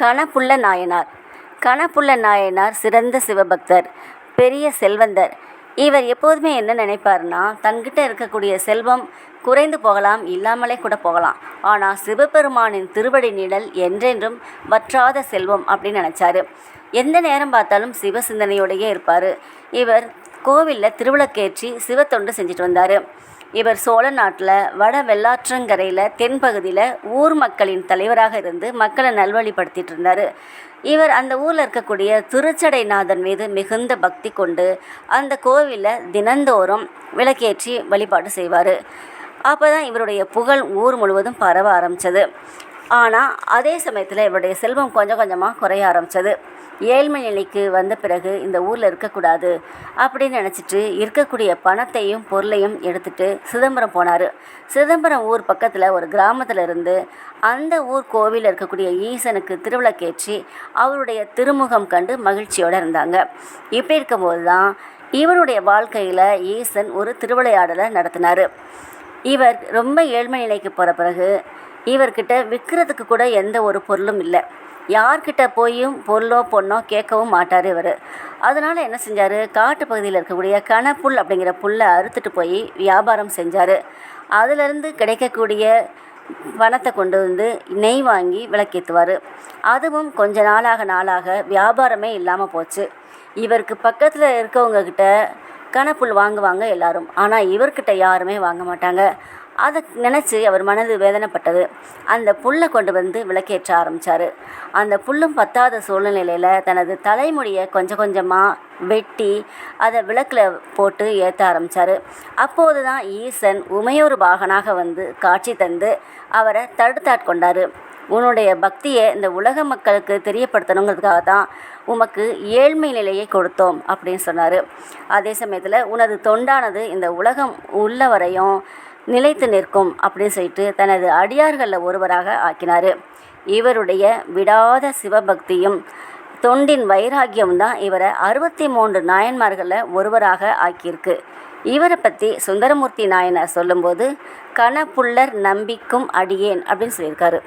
கணப்புள்ள நாயனார். கணப்புள்ள நாயனார் சிறந்த சிவபக்தர் பெரிய செல்வந்தர். இவர் எப்போதுமே என்ன நினைப்பாருன்னா தன்கிட்ட இருக்கக்கூடிய செல்வம் குறைந்து போகலாம் இல்லாமலே கூட போகலாம். ஆனால் சிவபெருமானின் திருவடி நிழல் என்றென்றும் வற்றாத செல்வம் அப்படின்னு நினச்சாரு. எந்த நேரம் பார்த்தாலும் சிவ சிந்தனையோடையே இருப்பார். இவர் கோவிலில் திருவிளக்கேற்றி சிவத்தொண்டு செஞ்சுட்டு வந்தார். இவர் சோழ நாட்டில் வட வெள்ளாற்றங்கரையில் தென்பகுதியில் ஊர் மக்களின் தலைவராக இருந்து மக்களை நல்வழிப்படுத்திட்டு இருந்தார். இவர் அந்த ஊரில் இருக்கக்கூடிய திருச்சடைநாதன் மீது மிகுந்த பக்தி கொண்டு அந்த கோவிலில் தினந்தோறும் விளக்கேற்றி வழிபாடு செய்வார். அப்போ தான் இவருடைய புகழ் ஊர் முழுவதும் பரவ ஆரம்பித்தது ஆனால் அதே சமயத்தில் இவருடைய செல்வம் கொஞ்சம் கொஞ்சமாக குறைய ஆரம்பித்தது ஏழ்மை நிலைக்கு வந்த பிறகு இந்த ஊரில் இருக்கக்கூடாது அப்படின்னு நினச்சிட்டு இருக்கக்கூடிய பணத்தையும் பொருளையும் எடுத்துட்டு சிதம்பரம் போனார். சிதம்பரம் ஊர் பக்கத்தில் ஒரு கிராமத்தில் இருந்து அந்த ஊர் கோவிலில் இருக்கக்கூடிய ஈசனுக்கு திருவிளக்கேற்றி அவருடைய திருமுகம் கண்டு மகிழ்ச்சியோடு இருந்தாங்க. இப்படி இருக்கும்போது தான் இவருடைய வாழ்க்கையில் ஈசன் ஒரு திருவிளையாடலை நடத்தினார். இவர் ரொம்ப ஏழ்மை நிலைக்கு போகிற பிறகு இவர்கிட்ட விற்கிறதுக்கு கூட எந்த ஒரு பொருளும் இல்லை. யார்கிட்ட போயும் பொருளோ பொண்ணோ கேட்கவும் மாட்டார் இவர். அதனால் என்ன செஞ்சார்? காட்டு பகுதியில் இருக்கக்கூடிய கணப்புல் அப்படிங்கிற புல்லை அறுத்துட்டு போய் வியாபாரம் செஞ்சார். அதிலிருந்து கிடைக்கக்கூடிய பணத்தை கொண்டு வந்து நெய் வாங்கி விளக்கேற்றுவார் அதுவும் கொஞ்ச நாளாக நாளாக வியாபாரமே இல்லாமல் போச்சு. இவருக்கு பக்கத்தில் இருக்கவங்கக்கிட்ட கணப்புல் வாங்குவாங்க எல்லாரும். ஆனால் இவர்கிட்ட யாருமே வாங்க மாட்டாங்க. அதை நினச்சி அவர் மனது வேதனைப்பட்டது. அந்த புல்லை கொண்டு வந்து விளக்கேற்ற ஆரம்பித்தார் அந்த புல்லும் பத்தாத சூழ்நிலையில் தனது தலைமுடியை கொஞ்சம் கொஞ்சமாக வெட்டி அதை விளக்கில் போட்டு ஏற்ற ஆரம்பித்தார் அப்போது தான் ஈசன் உமையொரு பாகனாக வந்து காட்சி தந்து அவரை தடுத்தாட்கொண்டார் உன்னுடைய பக்தியை இந்த உலக மக்களுக்கு தெரியப்படுத்தணுங்கிறதுக்காக தான் உமக்கு ஏழ்மை நிலையை கொடுத்தோம் அப்படின்னு சொன்னார். அதே சமயத்தில் உனது தொண்டானது இந்த உலகம் உள்ளவரையும் நிலைத்து நிற்கும் அப்படின்னு சொல்லிட்டு தனது அடியார்களில் ஒருவராக ஆக்கினார். இவருடைய விடாத சிவபக்தியும் தொண்டின் வைராகியம் தான் இவரை அறுபத்தி மூன்று நாயன்மார்களில் ஒருவராக ஆக்கியிருக்கு. இவரை பற்றி சுந்தரமூர்த்தி நாயனார் சொல்லும்போது கணப்புள்ளர் நம்பிக்கும் அடியேன் அப்படின்னு சொல்லியிருக்காரு.